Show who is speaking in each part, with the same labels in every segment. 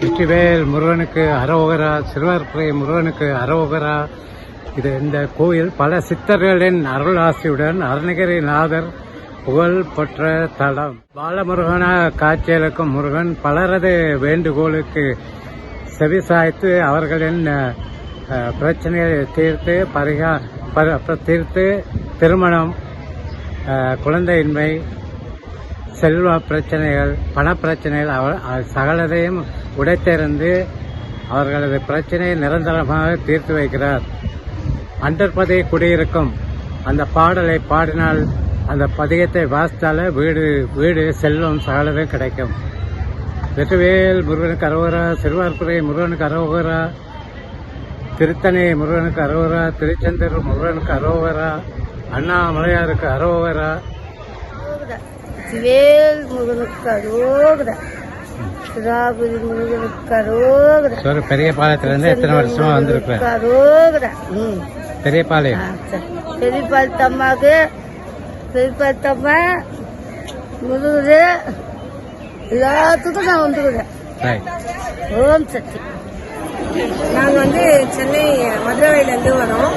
Speaker 1: வெற்றிவேல் முருகனுக்கு அரோகரா சிறுவர்புரை முருகனுக்கு அரோகரா. இது இந்த கோயில் பல சித்தர்களின் அருளாசியுடன் அருணகிரிநாதர் புகழ் பெற்ற தலம். பாலமுருகனா காட்சியளிக்கும் முருகன் பலரது வேண்டுகோளுக்கு செவிசாய்த்து அவர்களின் பிரச்சனையை தீர்த்து பரிகா தீர்த்து திருமணம் குழந்தையின்மை செல்வ பிரச்சனைகள் பண பிரச்சனைகள் அவர் சகலதையும் உடைத்தெறிந்து அவர்களது பிரச்சனையை நிரந்தரமாக தீர்த்து வைக்கிறார். அண்டர்பதை குடியிருக்கும் அந்த பாடலை பாடினால் அந்த பதிகத்தை வாசித்தால வீடு வீடு செல்வம் சகலதும் கிடைக்கும். வெற்றிவேல் முருகனுக்கு அரோகரா சிறுவார்புரை முருகனுக்கு அரோகரா திருத்தணி முருகனுக்கு அரோகரா திருச்செந்தூர் முருகனுக்கு அரோகரா அண்ணாமலையாருக்கு அரோகரா.
Speaker 2: சிவேல் முருகனுக்கு அரோகரா சிராபுரி முருகனுக்கு அரோகரா
Speaker 1: சார் பெரிய பாளையத்திலிருந்து எத்தனை வருஷமா
Speaker 2: அரோகரா ம்
Speaker 1: பெரிய பாளையம்.
Speaker 2: ஆ, சரி. பெரியபாத்தம்மாக்கு பெரியபாத்தம்மா முருகரு எல்லாத்துக்கும் நான் வந்துருக்கிறேன்.
Speaker 1: ரைட்
Speaker 2: ஓம் சக்தி.
Speaker 3: நாங்கள் வந்து சென்னை மதுரவாயிலேருந்து வரோம்.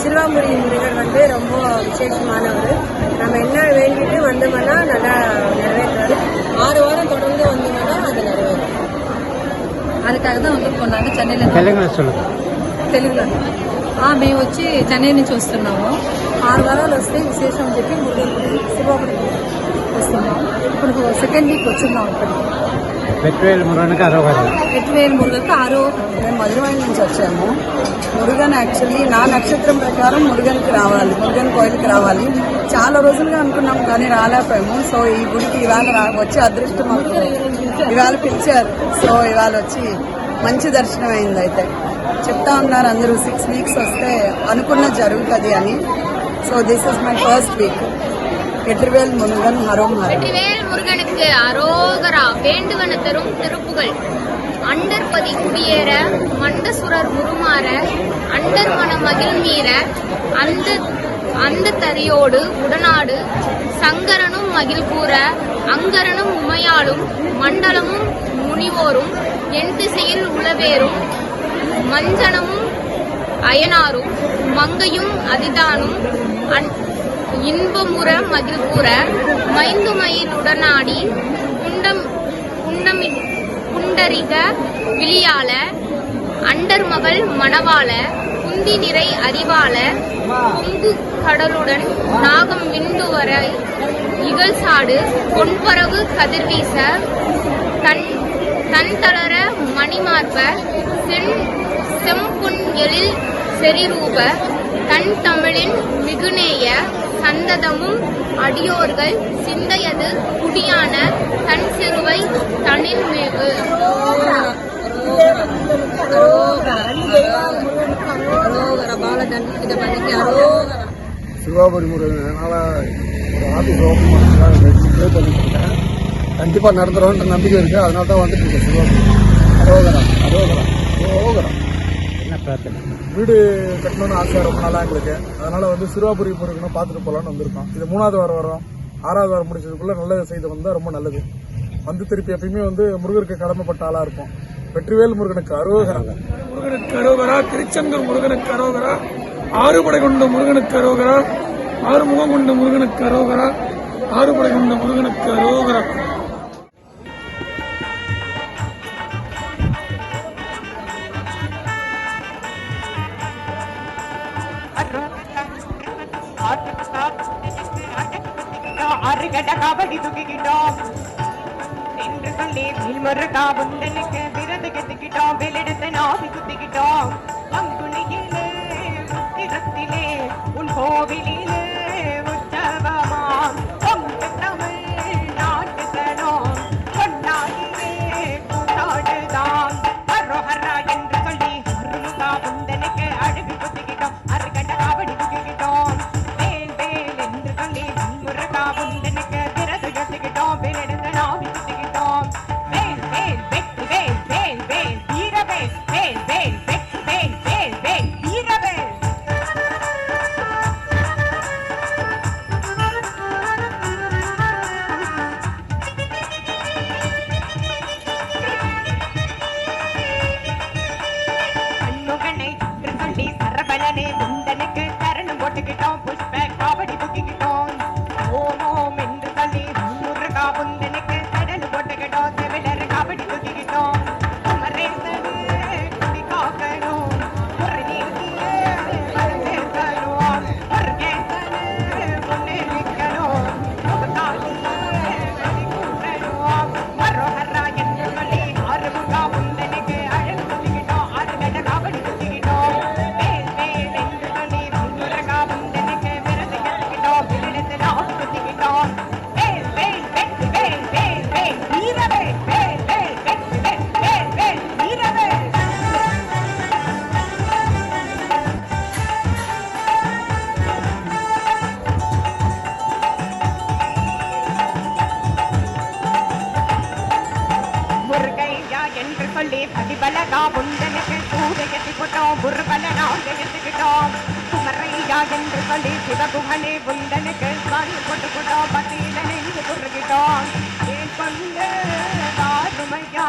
Speaker 3: சிறுவாம்புரி முருகர் வந்து ரொம்ப விசேஷமானவர். நம்ம என்ன வேண்டிட்டு வந்தோம்னா நல்லா நிறைவேறாரு ஆறு வாரம் தொடர்ந்து வந்தோம்னா அது நிறைவேறும்
Speaker 4: அதுக்காக தான் వండుకున్నాం నాన్న చెన్నైలో
Speaker 1: தெலுங்குல சொல்லுங்க
Speaker 4: తెలుగులో ఆ, మేము వచ్చి చెన్నై నుంచి వస్తున్నాము
Speaker 3: ఆరు వారాలు వస్తే విశేషం అని చెప్పి మురుగన్ శివాపురి
Speaker 4: వస్తున్నాం ఇప్పుడు సెకండ్ వీక్ వచ్చిన్నాం ఇక్కడికి
Speaker 1: வெற்றிவேல் முருகனுக்கு அரோகரா
Speaker 4: ఎటువేలు మురుగకు ఆరో
Speaker 3: మేము మధురవాయి నుంచి వచ్చాము మురుగన్ యాక్చువల్లీ నా నక్షత్రం ప్రకారం మురుగన్కి రావాలి మురుగన్ కోయిల్కి రావాలి చాలా రోజులుగా అనుకున్నాం కానీ రాలేకపోయాము సో ఈ గుడికి ఇవాళ రా- వచ్చే అదృష్టం మాకు ఇవాళ పిలిచారు సో ఇవాళ వచ్చి మంచి దర్శనం అయింది అయితే చెప్తా ఉన్నారు అందరూ సిక్స్ వీక్స్ వస్తే అనుకున్న జరుగుతుంది అని so this is my first week Vetrivel Murugan హరోం హరం
Speaker 5: Vetrivel முருகனுக்கு அரோகரா வேண்டுவன தரும் திருப்புகள் அண்டர்பதி குடியேற மண்டசுரர் உருமாற அண்டர் மன மகிழ்நீர அந்த அந்த தரியோடு உடனாடு சங்கரனும் மகிழ் கூற அங்கரனும் உமையாளும் மண்டலமும் முனிவோரும் என் திசையில் உளவேறும் மஞ்சனமும் அயனாரும் மங்கையும் அதிதானும் அன்- இன்பமுற மகிழ்புற மைந்துமயிலுடனாடி குண்டம் குண்டமி குண்டரிக விழியால அண்டர்மகள் மணவாள உந்தி நிறை அறிவாள குங்கு கடலுடன் நாகம் விண்டு வர இகழ்சாடு பொன்பரவு கதிர்வீச தன் தன் தளர மணிமார்ப சென் செம்பொன் எழில் செறிரூப தன் தமிழின் மிகுநேய சந்ததமும் அடியோர்கள் சிந்தையது குடியான தன் சிறுவை தனில் மிகு
Speaker 6: சிவாபுரி முருகன் அதனால ஒரு ஆஃபீஸ் ஓப்பன் பண்ணுறதுக்காக ப்ரே பண்ணிட்டு இருக்கேன் கண்டிப்பாக நடந்துரும்ன்ற நம்பிக்கை இருக்குது அதனால தான் வந்துட்டு இருக்கேன் சிவாபுரி அரோகரா அரோகரா அரோகரா.
Speaker 1: என்ன பிரார்த்தனை?
Speaker 6: வீடு கட்டணும்னு ஆசை ரொம்ப நாளாக எங்களுக்கு. அதனால வந்து சிறுவாபுரி முருகனை பார்த்துட்டு போகலான்னு வந்திருக்கோம். இது மூணாவது வாரம் வரோம். ஆறாவது வாரம் முடிச்சதுக்குள்ள நல்லது செய்து வந்தால் ரொம்ப நல்லது. வந்து திருப்பி எப்பயுமே வந்து முருகருக்கு கடமைப்பட்ட ஆளாக இருப்போம். வெற்றிவேல் முருகனுக்கு அரோகரா.
Speaker 7: முருகனுக்கு அரோகரா திருச்செந்தூர் முருகனுக்கு அரோகரா ஆறுபடை கொண்ட முருகனுக்கு அரோகரா ஆறுமுகம் கொண்ட முருகனுக்கு அரோகரா. ஆறுபடை கொண்ட முருகனுக்கு அரோகரா.
Speaker 8: ஆறுகட கபடி தூக்கிக்கிட்டோம் என்று சொல்லி மறுக்கா புந்தனுக்கு விருது கத்துக்கிட்டோம் வெளிடத்தை நாசி குத்திக்கிட்டோம் அங்குணியிலே உத்திரத்திலே உன் கோவிலே என்று சொல்லி சிவகுமணி புந்தனுக்கு சாரி கொண்டு கொண்டோம் பத்தியில நெஞ்சு குறுகிட்டோம் கொண்டு தாருமையா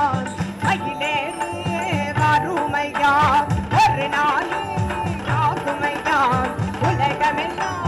Speaker 8: கையிலேறு தாருமையா ஒரு நாள் தாருமையா உலகமெல்லாம்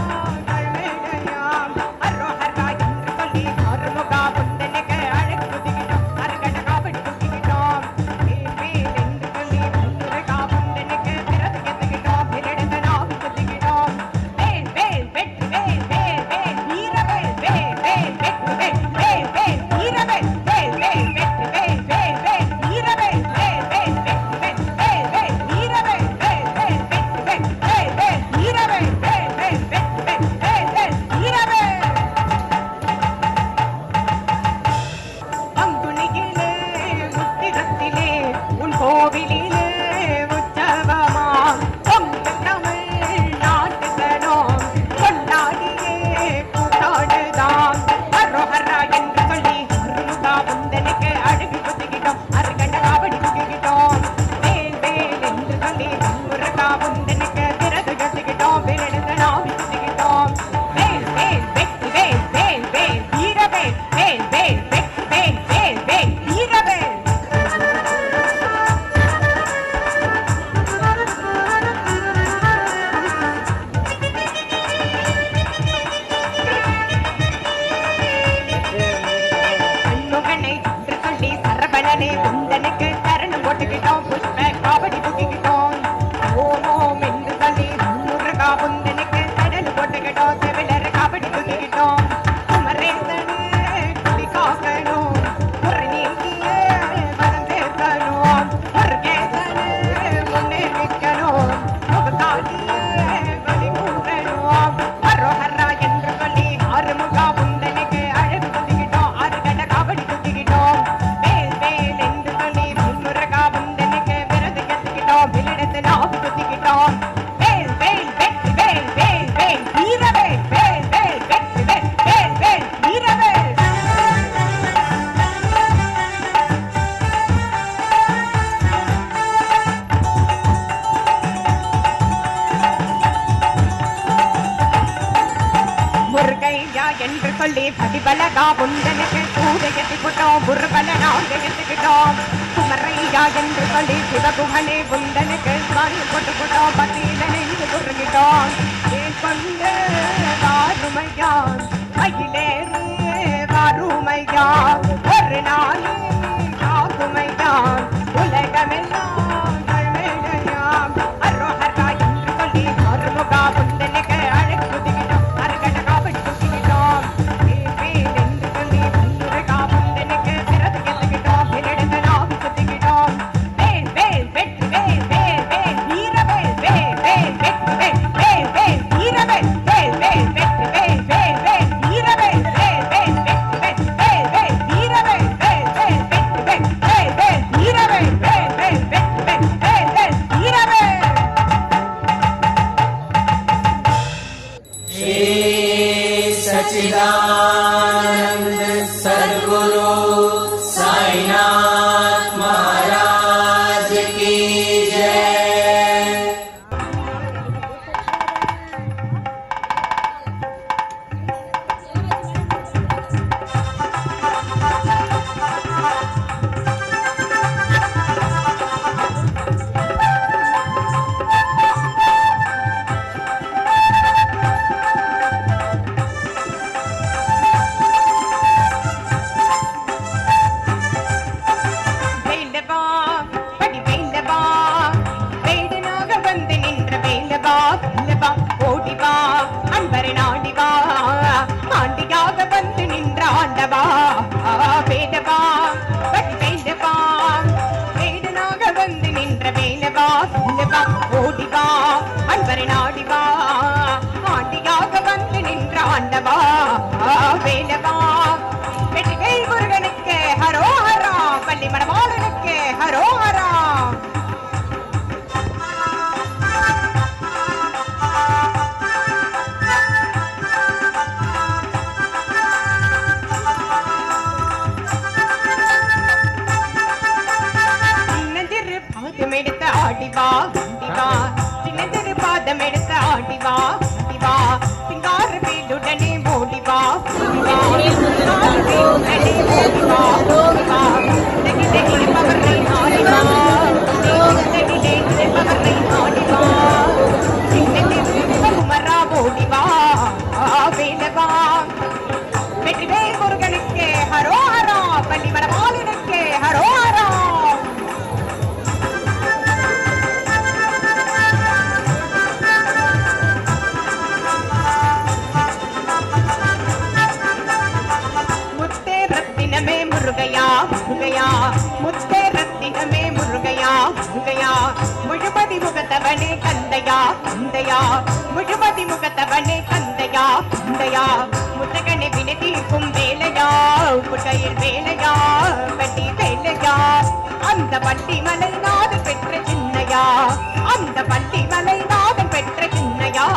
Speaker 8: கொட்டோம் குமரையா என்று சொல்லி சிவகுமனே புந்தனுக்கு சாரி கொட்டு கொட்டோம் பத்தியிலே இங்கு துருங்கிட்டோம் ஒரு நாள் உலகமெல்லாம் Sida. வந்தார் Thank you. முகத்தவனே கந்தையா கந்தையா முழுமதி முகத்தவனே கந்தையா கந்தையா முத்தகனை வினதீர்க்கும் வேலையா முட்டையில் வேலையா பட்டி வேலையா. அந்த பட்டி மலை நாதன் பெற்ற சின்னையா அந்த பட்டி மலை நாதன் பெற்ற சின்னையா.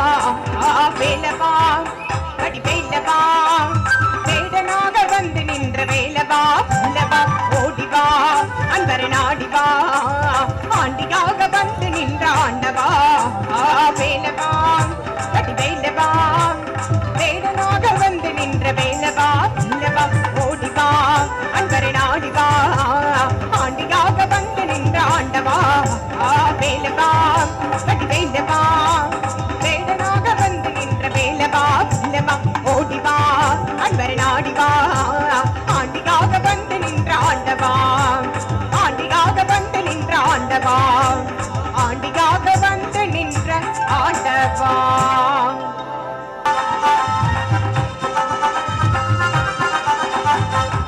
Speaker 8: வேலவா படி வேலவா. வேடனாக வேலவா? படி வேலவா? வேடனாக வந்து நின்ற வேலவா? இல்லவா? ஓடிவா? அன்பர் நாடிவா ஆண்டியாக வந்து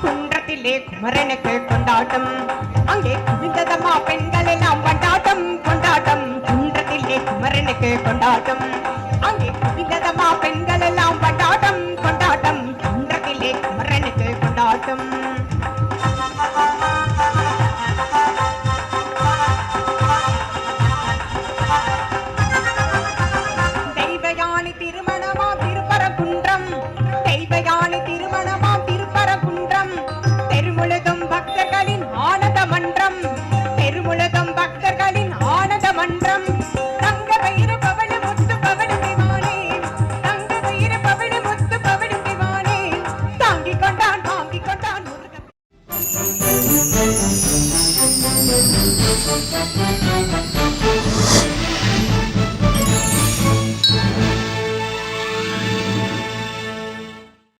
Speaker 8: குன்றத்திலே குமரனுக்கு கொண்டாட்டம் அங்கே குவிந்ததம்மா பெண்கள் கொண்டாட்டம்.